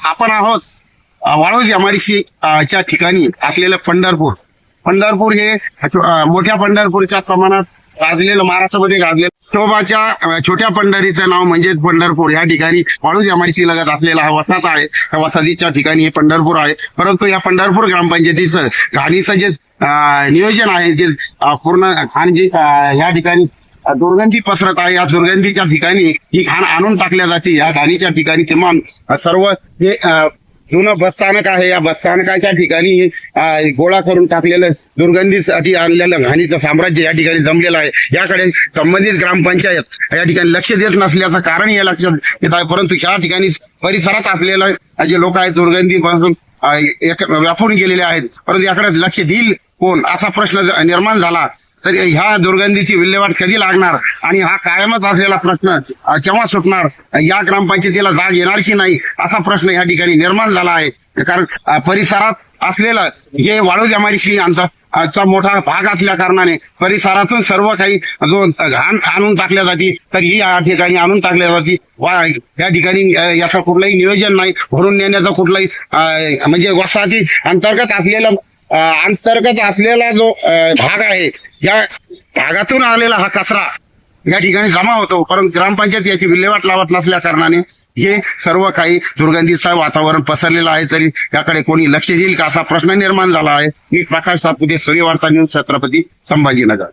आपण आहोत अ, वाळूज च्या ठिकाणी असलेलं पंढरपूर. पंढरपूर हे मोठ्या पंढरपूरच्या प्रमाणात गाजलेलं महाराष्ट्रामध्ये गाजलेलं. शोभाच्या छोट्या पंढरीचं नाव म्हणजे पंढरपूर. या ठिकाणी वाळूज एमआयडीसी लगत असलेला हा वसाहत आहे. त्या वसाहतीच्या ठिकाणी हे पंढरपूर आहे. परंतु या पंढरपूर ग्रामपंचायतीचं घाणीचं जे नियोजन आहे जे पूर्ण घाण जे या ठिकाणी दुर्गंधी पसरत आहे. या दुर्गंधीच्या ठिकाणी ही घाण आणून टाकल्या जाते. या घाणीच्या ठिकाणी किमान सर्व हे जुनं बसस्थानक आहे. या बसस्थानकाच्या ठिकाणी गोळा करून टाकलेलं दुर्गंधीसाठी आणलेलं घाणीचं साम्राज्य या ठिकाणी जमलेलं आहे. याकडे संबंधित ग्रामपंचायत या ठिकाणी लक्ष देत नसल्याचं कारण या लक्षात येत आहे. परंतु या ठिकाणी परिसरात असलेलं जे लोक आहेत दुर्गंधीपासून एक- व्यापून गेलेले आहेत. परंतु याकडे लक्ष देईल कोण? असा प्रश्न निर्माण झाला. तर ह्या दुर्गंधीची विल्हेवाट कधी लागणार? आणि हा कायमच असलेला प्रश्न केव्हा सुटणार? या ग्रामपंचायतीला जाग येणार की नाही? असा प्रश्न या ठिकाणी निर्माण झाला आहे. कारण परिसरात असलेलं हे वाळू जमाडीशी आमचा चा मोठा भाग असल्या कारणाने परिसरातून सर्व काही जो घाण आणून टाकल्या जाते. तर ही या ठिकाणी आणून टाकल्या जाते. वा या ठिकाणी याचा कुठलाही कुठलंही नियोजन नाही. भरून नेण्याचा कुठलाही म्हणजे वसाहती अंतर्गत असलेलं अंतर्गत असलेला जो भाग आहे या भागातून आलेला हा कचरा या ठिकाणी जमा होतो. परंतु ग्रामपंचायत याची विल्हेवाट लावत नसल्या कारणाने हे सर्व काही दुर्गंधीचं वातावरण पसरलेलं आहे तरी याकडे कोणी लक्ष देईल का असा प्रश्न निर्माण झाला आहे. मी प्रकाश सातपुते सूर्यवार्ता न्यूज छत्रपती संभाजीनगर.